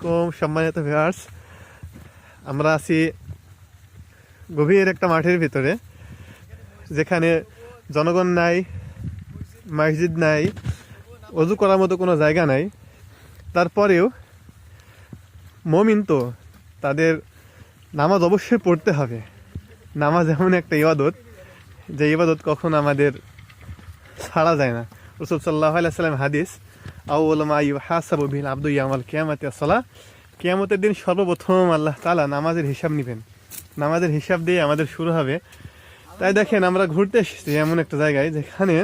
আলাইকুম, সম্মানিত ভিউয়ার্স আমরা আছি গভীর একটা মাঠের ভিতরে, যেখানে জনগণ নাই, মসজিদ নাই, অজু করার মতো কোনো জায়গা নাই। তারপরেও মমিন তো তাদের নামাজ অবশ্যই পড়তে হবে। নামাজ এমন একটা ইবাদত, যে ইবাদত কখন আমাদের ছাড়া যায় না। রসুল সাল্লাহ সাল্লাম হাদিস আউলমা ইউ হাসাবু বিল আব্দু ইয়ামাল কেয়ামাতে আসলা কেয়ামতের দিন সর্বপ্রথম আল্লাহ তালা নামাজের হিসাব নেবেন। নামাজের হিসাব দিয়ে আমাদের শুরু হবে। তাই দেখেন আমরা ঘুরতে এসেছি এমন একটা জায়গায় যেখানে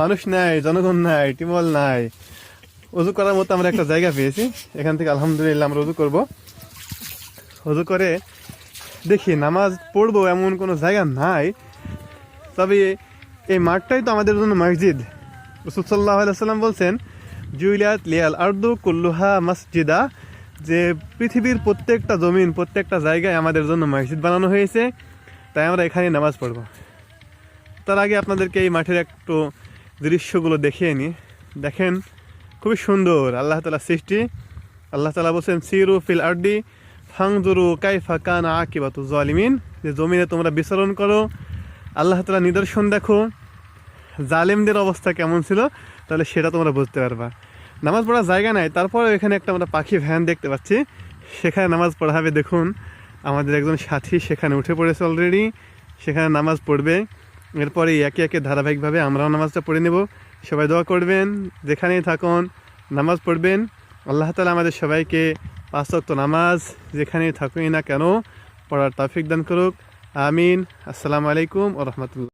মানুষ নাই, জনগণ নাই টিমল নাই। উজু করার মতো আমরা একটা জায়গা পেয়েছি। এখান থেকে আলহামদুলিল্লাহ আমরা উজু করব। উজু করে দেখি নামাজ পড়ব এমন কোনো জায়গা নাই। তবে এই মাঠটাই তো আমাদের জন্য মসজিদ। রসুল সাল্লাহ সাল্লাম বলছেন জুইলিয়াত লিয়াল আর্দু কুল্লুহা মসজিদা, যে পৃথিবীর প্রত্যেকটা জমিন, প্রত্যেকটা জায়গায় আমাদের জন্য মসজিদ বানানো হয়েছে, তাই আমরা এখানে নামাজ পড়ব। তার আগে আপনাদেরকে এই মাঠের একটু দৃশ্যগুলো দেখিয়ে নিই। দেখেন, খুবই সুন্দর আল্লাহ তালা সৃষ্টি। আল্লাহ তালা বলছেন, সিরু ফিল আর্ডি ফাংজুরু কাইফা কান আকিবাতু জালিমিন। যে জমিনে তোমরা বিচরণ করো, আল্লাহ তালা নিদর্শন দেখো। জালেমদের অবস্থা কেমন ছিল, তাহলে সেটা তোমরা বুঝতে পারবা। নামাজ পড়ার জায়গা নাই তারপরে এখানে একটা আমরা পাখি ভ্যান দেখতে পাচ্ছি। সেখানে নামাজ পড়া হবে, দেখুন, আমাদের একজন সাথী সেখানে উঠে পড়েছে অলরেডি সেখানে নামাজ পড়বে। এরপরে একে একে ধারাবাহিকভাবে আমরাও নামাজটা পড়ে নেব। সবাই দোয়া করবেন, যেখানেই থাকুন, নামাজ পড়বেন। আল্লাহ তালা আমাদের সবাইকে পাঁচ ওয়াক্ত নামাজ, যেখানেই থাকুই না কেন, পড়ার তৌফিক দান করুক। আমিন। আসসালামু আলাইকুম ও রহমতুল্লাহ।